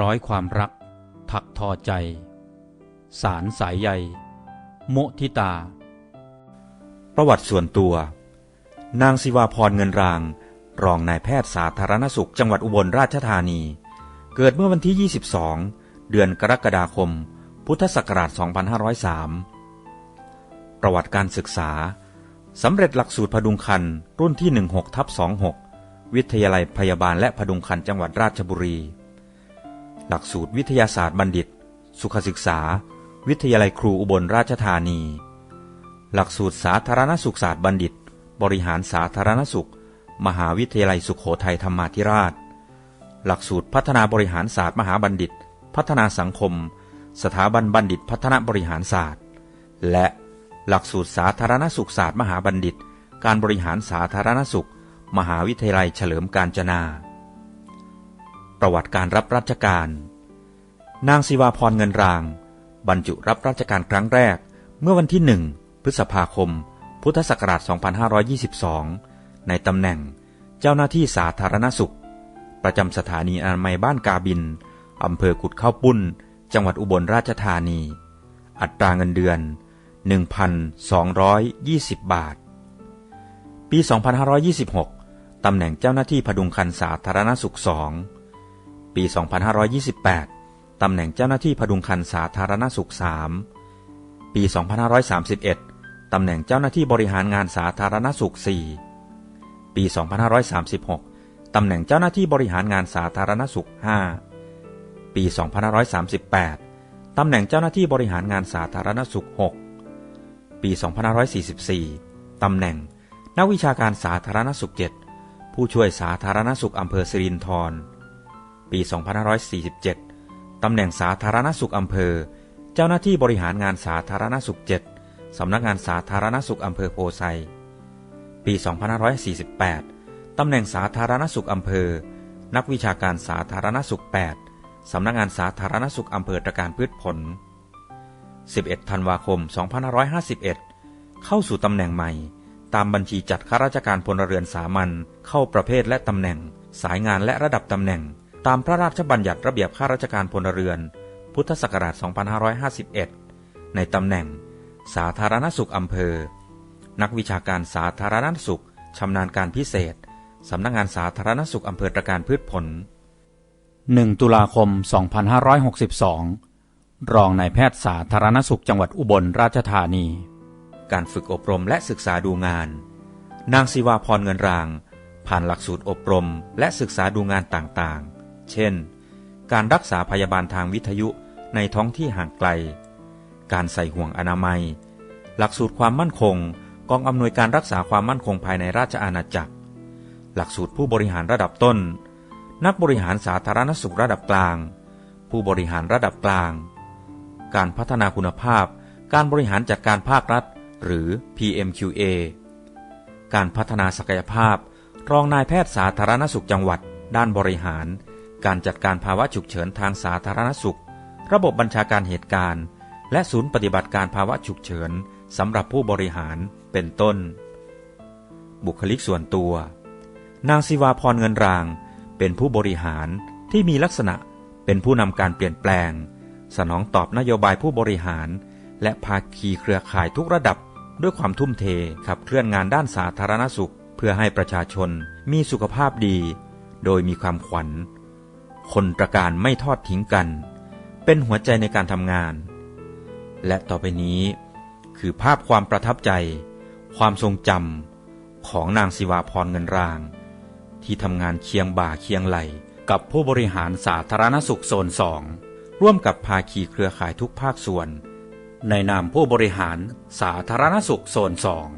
ร้อยความรัก ถักทอใจ สารสายใยโมทิตา ประวัติส่วนตัว นางศิวาพรเงินราง รองนายแพทย์สาธารณสุขจังหวัดอุบลราชธานี เกิดเมื่อวันที่ 22 เดือนกรกฎาคม พุทธศักราช 2503 ประวัติการศึกษา สำเร็จหลักสูตรพดุงคันรุ่นที่ 16ทับ26 วิทยาลัยพยาบาลและพดุงคันจังหวัดราชบุรี หลักสูตรวิทยาศาสตร์บัณฑิต สุขศึกษา วิทยาลัยครูอุบลราชธานี หลักสูตรสาธารณสุขศาสตร์บัณฑิต บริหารสาธารณสุข มหาวิทยาลัยสุขโขทัยธรรมาธิราช หลักสูตรพัฒนาบริหารศาสตร์มหาบัณฑิต พัฒนาสังคม สถาบันบัณฑิตพัฒนาบริหารศาสตร์ และหลักสูตรสาธารณสุขศาสตร์มหาบัณฑิต การบริหารสาธารณสุข มหาวิทยาลัยเฉลิมกาญจนา ประวัติการรับราชการ นางศิวาพรเงินราง บรรจุรับราชการครั้งแรก เมื่อวันที่หนึ่งพฤษภาคม พุทธศักราช 2522 ในตำแหน่งเจ้าหน้าที่สาธารณสุข ประจำสถานีอนามัยบ้านกาบิน อำเภอกุดข้าวปุ้น จังหวัดอุบลราชธานี อัตราเงินเดือน 1,220 บาท ปี 2526ตำแหน่งเจ้าหน้าที่พดุงคันสาธารณสุข2 ปี 2528 ตำแหน่งเจ้าหน้าที่พดุงคันสาธารณสุข 3 ปี 2531 ตำแหน่งเจ้าหน้าที่บริหารงานสาธารณสุข 4 ปี 2536 ตำแหน่งเจ้าหน้าที่บริหารงานสาธารณสุข 5 ปี 2538 ตำแหน่งเจ้าหน้าที่บริหารงานสาธารณสุข 6 ปี 2544 ตำแหน่งนักวิชาการสาธารณสุข 7 ผู้ช่วยสาธารณสุขอำเภอสิรินธร ปี 2547 ตำแหน่งสาธารณสุขอำเภอ เจ้าหน้าที่บริหารงานสาธารณสุข 7 สำนักงานสาธารณสุขอำเภอโพไซ ปี 2548 ตำแหน่งสาธารณสุขอำเภอ นักวิชาการสาธารณสุข 8 สำนักงานสาธารณสุขอำเภอตะการพืชผล 11 ธันวาคม 2551 เข้าสู่ตำแหน่งใหม่ตามบัญชีจัดข้าราชการพลเรือนสามัญเข้าประเภทและตำแหน่ง สายงานและระดับตำแหน่ง ตามพระราชบัญญัติระเบียบข้าราชการพลเรือน พุทธศักราช 2551 ในตำแหน่ง สาธารณสุขอำเภอ นักวิชาการสาธารณสุขชำนาญการพิเศษ สำนักงานสาธารณสุขอำเภอตะการพืชผล 1 ตุลาคม 2562 รองนายแพทย์สาธารณสุขจังหวัดอุบลราชธานี การฝึกอบรมและศึกษาดูงาน นางศิวาพรเงินราง ผ่านหลักสูตรอบรมและศึกษาดูงานต่างๆ เช่น การรักษาพยาบาลทางวิทยุในท้องที่ห่างไกล การใส่ห่วงอนามัย หลักสูตรความมั่นคง กองอำนวยการรักษาความมั่นคงภายในราชอาณาจักร หลักสูตรผู้บริหารระดับต้น นักบริหารสาธารณสุขระดับกลาง ผู้บริหารระดับกลาง การพัฒนาคุณภาพ การบริหารจัดการภาครัฐ หรือ PMQA การพัฒนาศักยภาพ รองนายแพทย์สาธารณสุขจังหวัด ด้านบริหาร การจัดการภาวะฉุกเฉินทางสาธารณสุข ระบบบัญชาการเหตุการณ์ และศูนย์ปฏิบัติการภาวะฉุกเฉินสำหรับผู้บริหารเป็นต้น บุคลิกส่วนตัว นางศิวาพรเงินราง เป็นผู้บริหารที่มีลักษณะเป็นผู้นำการเปลี่ยนแปลง สนองตอบนโยบายผู้บริหาร และภาคีเครือข่ายทุกระดับด้วยความทุ่มเทขับเคลื่อนงานด้านสาธารณสุข เพื่อให้ประชาชนมีสุขภาพดี โดยมีความขวัญ คนตระการไม่ทอดทิ้งกัน เป็นหัวใจในการทำงาน และต่อไปนี้คือภาพความประทับใจ ความทรงจำของนางศิวาพรเงินราง ที่ทำงานเคียงบ่าเคียงไหล กับผู้บริหารสาธารณสุขโซนสองร่วมกับภาคีเครือข่ายทุกภาคส่วน ในนามผู้บริหารสาธารณสุขโซนสอง